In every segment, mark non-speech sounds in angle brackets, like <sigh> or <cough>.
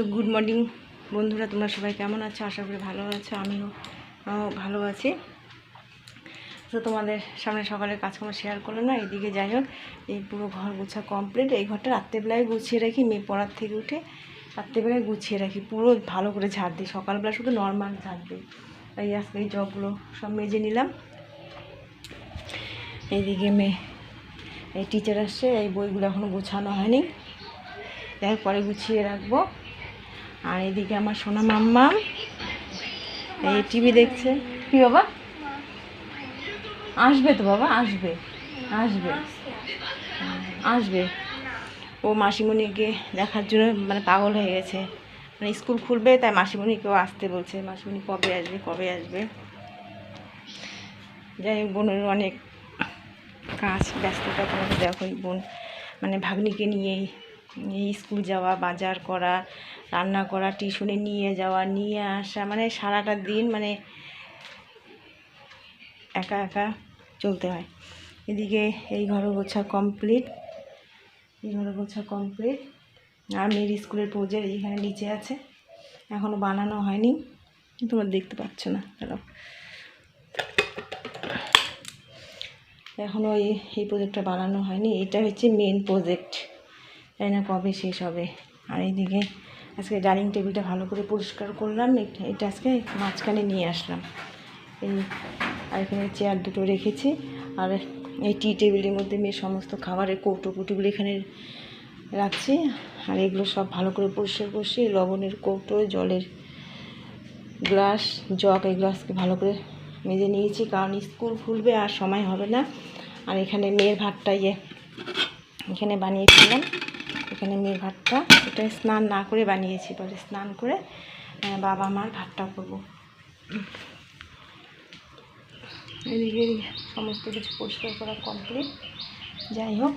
তো good morning বন্ধুরা, তোমরা সবাই কেমন আছো? আশা করি ভালো আছো, আমিও ভালো আছি। তো তোমাদের সামনে সকালের কাজকর্ম শেয়ার করল না, এদিকে যাই হোক, এই পুরো ঘর গোছা কমপ্লিট এই ঘরটা রাত্রেবেলায় গুছিয়ে রাখি, মেয়ে পড়ার থেকে উঠে রাত্রেবেলায় গুছিয়ে রাখি, পুরো ভালো করে ঝাড় দিই, সকালবেলা শুধু নর্মাল ঝাড় দিই। এই আজকে এই জবগুলো সব মেজে নিলাম। এইদিকে মেয়ে, এই টিচার আসছে, এই বইগুলো এখনও গোছানো হয়নি। যাই হোক পরে গুছিয়ে রাখব। আর এদিকে আমার সোনা মাম্মা। এই টিভি দেখছে। কি বাবা? আসবে তো বাবা আসবে। আসবে। আসবে। ও মাসিমণিকে দেখার জন্য মানে পাগল হয়ে গেছে। মানে স্কুল খুলবে তাই মাসিমণিকেও আসতে বলছে। মাসিমণি কবে আসবে কবে আসবে? যাই হোক বোনের অনেক কাজ ব্যস্ততা তোমাকে দেখোই বোন মানে ভাগ্নিকে নিয়েই স্কুল যাওয়া, বাজার করা, রান্না করা, টিউশনে নিয়ে যাওয়া, নিয়ে আসা মানে সারাটা দিন মানে একা একা চলতে হয়। এদিকে এই ঘর গোছা কমপ্লিট, এই ঘর গোছা কমপ্লিট। আর মেয়ের স্কুলের প্রজেক্ট এখানে নিচে আছে এখনও বানানো হয়নি, তোমরা দেখতে পাচ্ছ না চলো এখনও এই এই প্রজেক্টটা বানানো হয়নি, এটা হচ্ছে মেন প্রজেক্ট তাই না কবে শেষ হবে? আর এইদিকে আজকে ডাইনিং টেবিলটা ভালো করে পরিষ্কার করলাম, এটা- আজকে মাঝখানে নিয়ে আসলাম। এই আর এখানে চেয়ার দুটো রেখেছি, আর এই টি টেবিলের মধ্যে মেয়ে সমস্ত খাবারের কৌটো কুটিগুলো এখানে রাখছি, আর এগুলো সব ভালো করে পরিষ্কার করছি। লবণের কৌটো, জলের গ্লাস, জগ, এগুলো আজকে ভালো করে মেজে নিয়েছি, কারণ স্কুল খুলবে আর সময় হবে না। আর এখানে মেয়ের ভাতটা ইয়ে এখানে বানিয়ে ফেললাম। এখানে মেয়ের ভাতটা। এটা স্নান না করে বানিয়েছি, পরে স্নান করে বাবা মার ভাতটা করব। এদিকে সমস্ত কিছু পরিষ্কার করা কমপ্লিট যাই হোক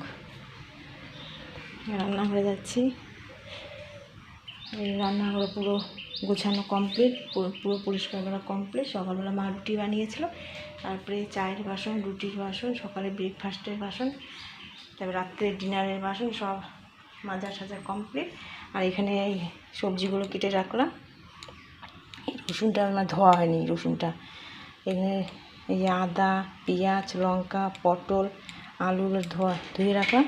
রান্না রান্নাঘরে যাচ্ছি। এই রান্নাঘরে পুরো গোছানো কমপ্লিট পুরো পরিষ্কার করা কমপ্লিট সকালবেলা মা রুটি বানিয়েছিল, তারপরে চায়ের বাসন, রুটির বাসন, সকালে ব্রেকফাস্টের বাসন, তারপরে রাত্রে ডিনারের বাসন, সব মাজা সাজা কমপ্লিট আর এখানে এই সবজিগুলো কেটে রাখলাম। রসুনটা আমার ধোয়া হয়নি রসুনটা। এখানে এই যে আদা, পেঁয়াজ, লঙ্কা, পটল আলুগুলো ধোয়া, ধুয়ে রাখলাম।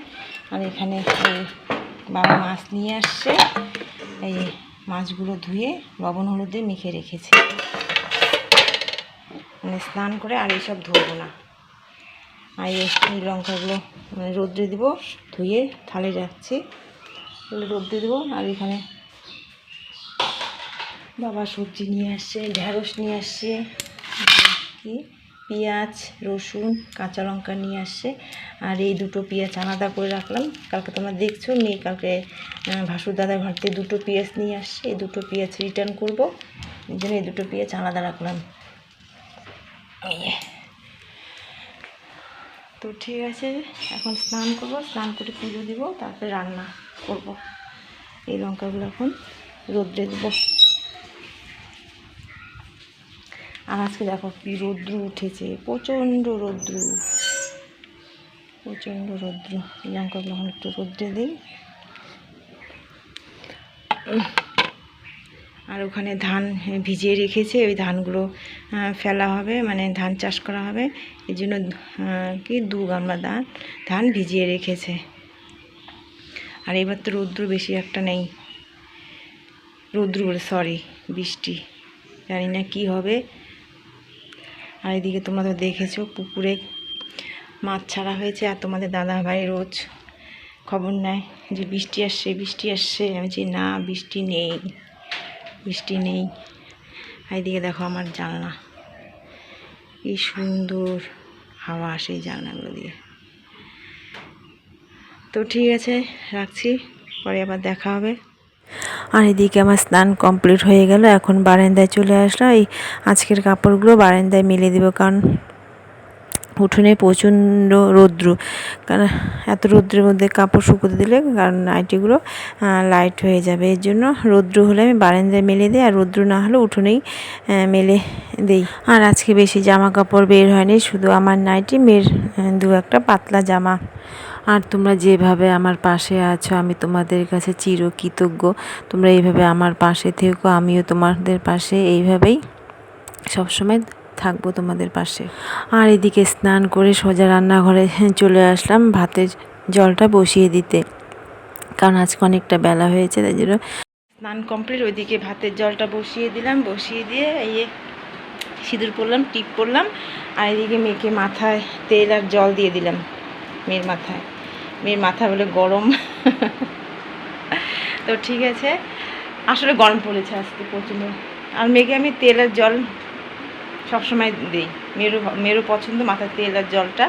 আর এখানে বাবা মাছ নিয়ে আসছে। এই মাছগুলো ধুয়ে লবণ হলুদ মেখে রেখেছি। মানে স্নান করে আর এইসব ধরবো না। আর এই লঙ্কাগুলো মানে রোদ্রে দিব, ধুয়ে থালে রাখছি। এগুলো দিয়ে দেবো। আর এখানে বাবা সবজি নিয়ে আসছে ঢ্যাঁড়স নিয়ে আসছে, কি? পেঁয়াজ, রসুন, কাঁচা লঙ্কা নিয়ে আসছে। আর এই দুটো পেঁয়াজ আলাদা করে রাখলাম। কালকে তোমরা দেখছ মেয়ে কালকে ভাসুর দাদার ঘর দুটো পেঁয়াজ নিয়ে আসছে। এই দুটো পেঁয়াজ রিটার্ন করব। এই জন্য এই দুটো পেঁয়াজ আলাদা রাখলাম। তো ঠিক আছে, এখন স্নান করব। স্নান করে পুজো দিব, তারপরে রান্না। করব। এই লঙ্কাগুলো এখন রোদ্রে দেবো। আর আজকে দেখো কি রৌদ্র উঠেছে, প্রচণ্ড রৌদ্র। প্রচণ্ড রৌদ্র। এই লঙ্কাগুলো এখন একটু রোদ্রে দিই। আর ওখানে ধান ভিজিয়ে রেখেছে, ওই ধানগুলো ফেলা হবে মানে ধান চাষ করা হবে। এই জন্য কি দু গামলা ধান ধান ভিজিয়ে রেখেছে। আর এবার তো রৌদ্র বেশি একটা নেই। রৌদ্র বলে সরি বৃষ্টি। জানি না কি হবে। আর এদিকে তোমরা তো দেখেছ, পুকুরে মাছ ছাড়া হয়েছে আর তোমাদের দাদা ভাই রোজ খবর নেয় যে বৃষ্টি আসছে বৃষ্টি আসছে। আমি বলছি, না, বৃষ্টি নেই বৃষ্টি নেই। আর এদিকে দেখো আমার জানলা। কি সুন্দর হাওয়া আসে এই জানলাগুলো দিয়ে। তো ঠিক আছে, রাখছি। পরে আবার দেখা হবে। আর এদিকে আমার স্নান কমপ্লিট হয়ে গেল, এখন বারান্দায় চলে আসলাম। এই আজকের কাপড়গুলো বারান্দায় মেলে দেবো, কারণ উঠোনে প্রচণ্ড রৌদ্র। কারণ এত রৌদ্রের মধ্যে কাপড় শুকোতে দিলে, কারণ নাইটিগুলো লাইট হয়ে যাবে। এর জন্য রৌদ্র হলে আমি বারান্দায় মেলে দিই, আর রৌদ্র না হলে উঠোনেই মেলে দেই। আর আজকে বেশি জামা কাপড় বের হয়নি, শুধু আমার নাইটি, মেয়ের দু একটা পাতলা জামা। আর তোমরা যেভাবে আমার পাশে আছো, আমি তোমাদের কাছে চিরকৃতজ্ঞ। তোমরা এইভাবে আমার পাশে থেকো, আমিও তোমাদের পাশে। এইভাবেই সবসময় থাকব তোমাদের পাশে। আর এদিকে স্নান করে সোজা রান্নাঘরে চলে আসলাম ভাতের জলটা বসিয়ে দিতে। কারণ আজকে অনেকটা বেলা হয়েছে, তাই জন্য স্নান কমপ্লিট, ওইদিকে ভাতের জলটা বসিয়ে দিলাম, বসিয়ে দিয়ে এই সিঁদুর পরলাম, টিপ পরলাম, আর এদিকে মেয়েকে মাথায় তেল আর জল দিয়ে দিলাম, মেয়ের মাথায়। মেয়ের মাথা বলে গরম। তো ঠিক আছে। আসলে গরম পড়েছে আজকে প্রচণ্ড। আর মেয়েকে আমি তেল আর জল সবসময় দিই। মেরু মেরু পছন্দ মাথায় তেল আর জলটা।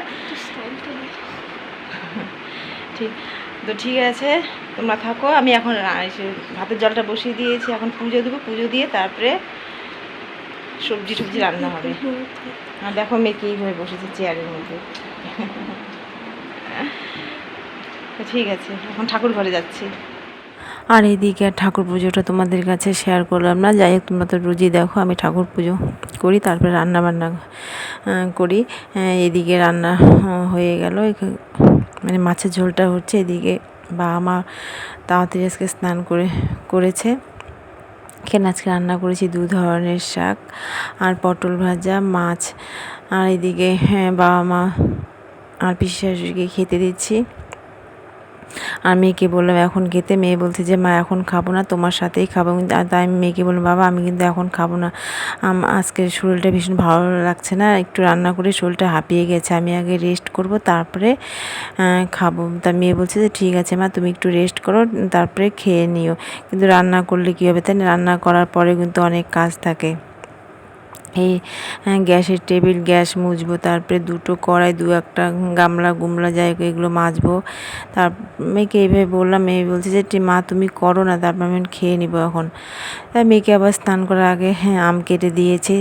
ঠিক। তো ঠিক আছে তোমরা থাকো। আমি এখন এসে ভাতের জলটা বসিয়ে দিয়েছি। এখন পুজো দেবো। পুজো দিয়ে তারপরে সবজি টবজি রান্না হবে। <laughs> আর দেখো মেয়ে কী হয়ে বসেছে চেয়ারের মধ্যে তো ঠিক আছে, এখন ঠাকুর ঘরে যাচ্ছি। আর এইদিকে আর ঠাকুর পুজোটা তোমাদের কাছে শেয়ার করলাম না। যাই হোক, তোমরা তো রোজই দেখো, আমি ঠাকুর পুজো করি, তারপরে রান্না বান্না করি। এদিকে রান্না হয়ে গেল। মানে মাছের ঝোলটা হচ্ছে এদিকে বাবা মা তাড়াতাড়ি আজকে স্নান করে, করেছে। এখানে আজকে রান্না করেছি দু ধরনের শাক আর পটল ভাজা, মাছ। আর এদিকে হ্যাঁ বাবা মা আর পিসি শাশুড়িকে খেতে দিচ্ছি। আর মেয়েকে বললাম, এখন খেতে মেয়ে বলছে যে, মা, এখন খাব না, তোমার সাথেই খাব। তাই আমি মেয়েকে বললাম, বাবা, আমি কিন্তু এখন খাব না। আজকে শরীরটা ভীষণ ভালো লাগছে না, একটু রান্না করে শরীরটা হাঁপিয়ে গেছে। আমি আগে রেস্ট করব, তারপরে খাব। তা মেয়ে বলছে যে, ঠিক আছে মা, তুমি একটু রেস্ট করো, তারপরে খেয়ে নিও। কিন্তু রান্না করলে কী হবে? তাই রান্না করার পরে কিন্তু অনেক কাজ থাকে। এই হ্যাঁ, গ্যাসের টেবিল গ্যাস মুছবো তারপরে দুটো কড়াই দু একটা গামলা গুমলা যাই এগুলো মাজবো। তার মেয়েকে এইভাবে বললাম মেয়ে বলছে যে "টি- মা তুমি করো না তারপর আমি খেয়ে নিব এখন। তাই মেয়েকে আবার স্নান করার আগে হ্যাঁ আম কেটে দিয়েছে।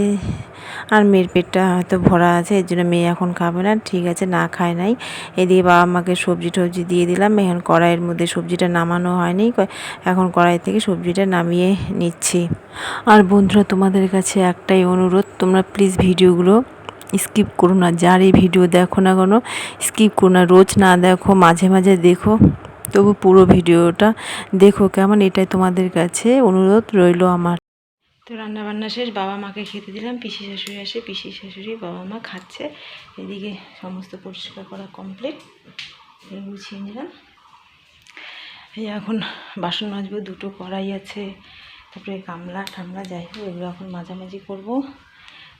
আর মেয়ের পেটটা হয়তো ভরা আছে, এর জন্য মেয়ে এখন খাবে না, ঠিক আছে, না খায় নাই। এদিকে বাবা মাকে সবজি টবজি দিয়ে দিলাম, এখন কড়াইয়ের মধ্যে সবজিটা নামানো হয়নি এখন কড়াই থেকে সবজিটা নামিয়ে নিচ্ছি। আর বন্ধুরা, তোমাদের কাছে একটাই অনুরোধ, তোমরা প্লিজ ভিডিওগুলো স্কিপ করো না, যার এই ভিডিও দেখো না কোনো স্কিপ করো না, রোজ না দেখো, মাঝে মাঝে দেখো, তবু পুরো ভিডিওটা দেখো কেমন, এটাই তোমাদের কাছে অনুরোধ, রইল আমার। তো রান্নাবান্না শেষ, বাবা মাকে খেতে দিলাম, পিসি শাশুড়ি আসে, পিসি শাশুড়ি বাবা মা খাচ্ছে। এদিকে সমস্ত পরিষ্কার করা কমপ্লিট গুছিয়ে নিলাম। এই এখন বাসন মাজবো, দুটো কড়াই আছে, তারপরে গামলা টামলা যাই হোক, এগুলো এখন মাঝামাঝি করব।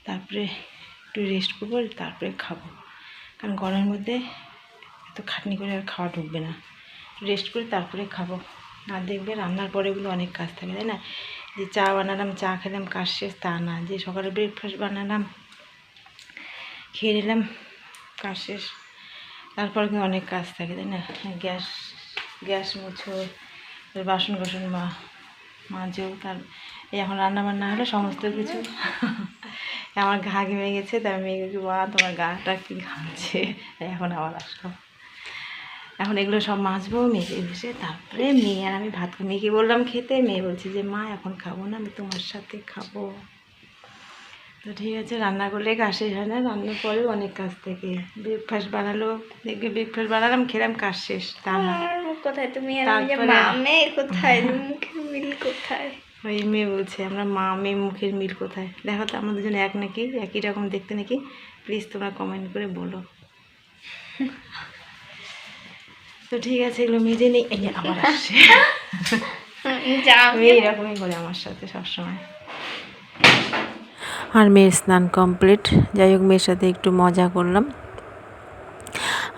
তারপরে একটু রেস্ট করব, তারপরে খাব। কারণ গরমের মধ্যে এত খাটনি করে আর খাওয়া ঢুকবে না। রেস্ট করে তারপরে খাব। আর দেখবে রান্নার পরে এগুলো অনেক কাজ থাকে, তাই না? যে চা বানালাম, চা খেলাম, কাজ শেষ, তা না। যে সকালে ব্রেকফাস্ট বানালাম, খেয়ে নিলাম, কাজ শেষ। তারপর কিন্তু অনেক কাজ থাকে, তাই না? গ্যাস গ্যাস মুছো বাসন কোসন মা, মাজো, তার এখন রান্না বান্না হলো, সমস্ত কিছু। আমার ঘা ঘেমে গেছে তার মেয়েকে মা, তোমার গাটা কি ঘামছে? এখন আবার আসলো। এখন এগুলো সব মাজবো মেয়েকে ঘষে তারপরে মেয়ে আর আমি ভাত। মেয়েকে বললাম খেতে মেয়ে বলছে যে মা এখন খাব না আমি তোমার সাথে খাব। তো ঠিক আছে রান্না করলে কাজ শেষ হয় না রান্নার পরেও অনেক কাজ থেকে। ব্রেকফাস্ট বানালো দেখবে ব্রেকফাস্ট বানালাম খেলাম কাজ শেষ তা না। কোথায়? তুমি কোথায়? মুখের মিল কোথায়? ওই মেয়ে বলছে আমরা মা মেয়ে মুখের মিল কোথায়? দেখো তো আমাদের জন্য এক নাকি একই রকম দেখতে নাকি? প্লিজ তোমরা কমেন্ট করে বলো। তো ঠিক আছে এগুলো মেজে নেই। এই আমার আসছে। আমি এইরকমই করে আমার সাথে সবসময়। আর মেয়ের স্নান কমপ্লিট। যাই হোক মেয়ের সাথে একটু মজা করলাম।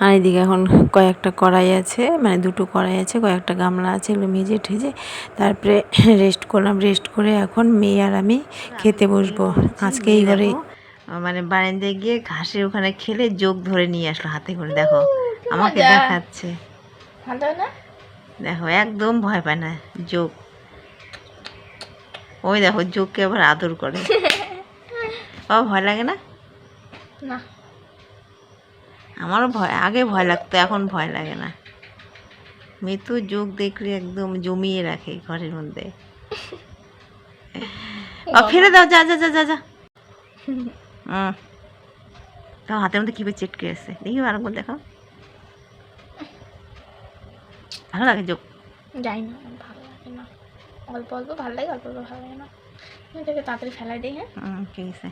আর এদিকে এখন কয়েকটা কড়াই আছে মানে দুটো কড়াই আছে কয়েকটা গামলা আছে এগুলো মেজে ঠেজে তারপরে রেস্ট করলাম। রেস্ট করে এখন মেয়ে আর আমি খেতে বসবো। আজকে এই ঘরে মানে বারান্দায় গিয়ে ঘাসের ওখানে খেলে যোগ ধরে নিয়ে আসলো হাতে করে দেখো। আমাকে দেখাচ্ছে। ভালো না? দেখো একদম ভয় পায় না যোগ ওই দেখো যোগকে আবার আদর করে। <laughs> বাবা ভয় লাগে না? না। আমারও ভয় আগে ভয় লাগতো এখন ভয় লাগে না। মৃত্যু যোগ দেখলে একদম জমিয়ে রাখে ঘরের মধ্যে। <laughs> ও, ফেলে দাও যা যা যা যা যা। <laughs> হুম তাও হাতের মধ্যে কীভাবে চেটকে আছে? দেখি আরেকবার দেখো ভালো লাগে যোগ যাই না আমার ভালো লাগে না। অল্প অল্প ভালো লাগে অল্প অল্প ভালো লাগে না। আমি এটাকে তাড়াতাড়ি ফেলাই দিই হ্যাঁ? ঠিক আছে।